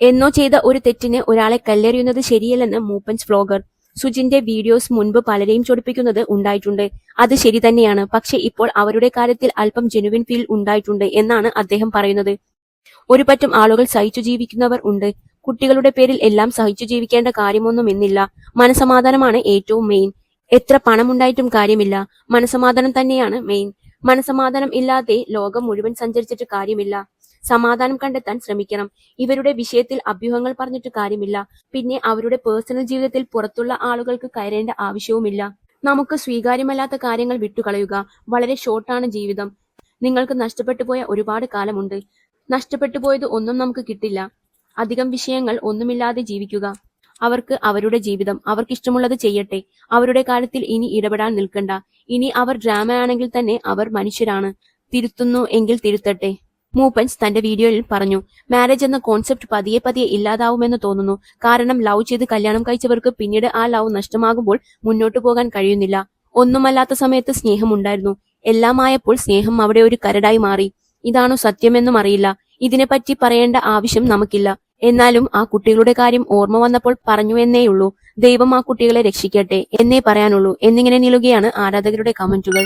എന്നോ ചെയ്ത ഒരു തെറ്റിന് ഒരാളെ കല്ലെറിയുന്നത് ശരിയല്ലെന്ന് മൂപ്പൻസ് ഫ്ലോഗർ സുജിന്റെ വീഡിയോസ് മുൻപ് പലരെയും ചൊടിപ്പിക്കുന്നത് ഉണ്ടായിട്ടുണ്ട്. അത് ശരി തന്നെയാണ്. പക്ഷെ ഇപ്പോൾ അവരുടെ കാര്യത്തിൽ അല്പം ജെനുവിൻ ഫീൽ ഉണ്ടായിട്ടുണ്ട് എന്നാണ് അദ്ദേഹം പറയുന്നത്. ഒരു പറ്റം ആളുകൾ സഹിച്ചു ജീവിക്കുന്നവർ ഉണ്ട്. കുട്ടികളുടെ പേരിൽ എല്ലാം സഹിച്ചു ജീവിക്കേണ്ട കാര്യമൊന്നും കാര്യമൊന്നുമെന്നില്ല മനസമാധാനമാണ് ഏറ്റവും മെയിൻ എത്ര പണമുണ്ടായിട്ടും കാര്യമില്ല. മനസമാധാനം തന്നെയാണ് മെയിൻ മനസമാധാനം ഇല്ലാതെ ലോകം മുഴുവൻ സഞ്ചരിച്ചിട്ട് കാര്യമില്ല. സമാധാനം കണ്ടെത്താൻ ശ്രമിക്കണം. ഇവരുടെ വിഷയത്തിൽ അഭ്യൂഹങ്ങൾ പറഞ്ഞിട്ട് കാര്യമില്ല. പിന്നെ അവരുടെ പേഴ്സണൽ ജീവിതത്തിൽ പുറത്തുള്ള ആളുകൾക്ക് കയറേണ്ട ആവശ്യവുമില്ല. നമുക്ക് സ്വീകാര്യമല്ലാത്ത കാര്യങ്ങൾ വിട്ടുകളയുക വളരെ ഷോർട്ടാണ് ജീവിതം. നിങ്ങൾക്ക് നഷ്ടപ്പെട്ടു പോയ ഒരുപാട് കാലമുണ്ട്. നഷ്ടപ്പെട്ടു പോയത് ഒന്നും നമുക്ക് കിട്ടില്ല. അധികം വിഷയങ്ങൾ ഒന്നുമില്ലാതെ ജീവിക്കുക. അവർക്ക് അവരുടെ ജീവിതം അവർക്ക് അവർക്കിഷ്ടമുള്ളത് ചെയ്യട്ടെ. അവരുടെ കാര്യത്തിൽ ഇനി ഇടപെടാൻ നിൽക്കണ്ട. ഇനി അവർ ഡ്രാമ ആണെങ്കിൽ തന്നെ അവർ മനുഷ്യരാണ്. തിരുത്തുന്നു എങ്കിൽ തിരുത്തട്ടെ. മൂപ്പൻസ് തന്റെ വീഡിയോയിൽ പറഞ്ഞു മാരേജ് എന്ന കോൺസെപ്റ്റ് പതിയെ പതിയെ ഇല്ലാതാവുമെന്ന് തോന്നുന്നു. കാരണം ലവ് ചെയ്ത് കല്യാണം കഴിച്ചവർക്ക് പിന്നീട് ആ ലവ് നഷ്ടമാകുമ്പോൾ മുന്നോട്ടു പോകാൻ കഴിയുന്നില്ല. ഒന്നുമല്ലാത്ത സമയത്ത് സ്നേഹമുണ്ടായിരുന്നു എല്ലാമായപ്പോൾ സ്നേഹം അവിടെ ഒരു കരടായി മാറി. ഇതാണോ സത്യമെന്നും അറിയില്ല. ഇതിനെപ്പറ്റി പറയേണ്ട ആവശ്യം നമുക്കില്ല. എന്നാലും ആ കുട്ടികളുടെ കാര്യം ഓർമ്മ വന്നപ്പോൾ പറഞ്ഞു എന്നേയുള്ളൂ. ദൈവം ആ കുട്ടികളെ രക്ഷിക്കട്ടെ. എന്നേ പറയാനുള്ളൂ. എന്നിങ്ങനെ നിലുകയാണ് ആരാധകരുടെ കമന്റുകൾ.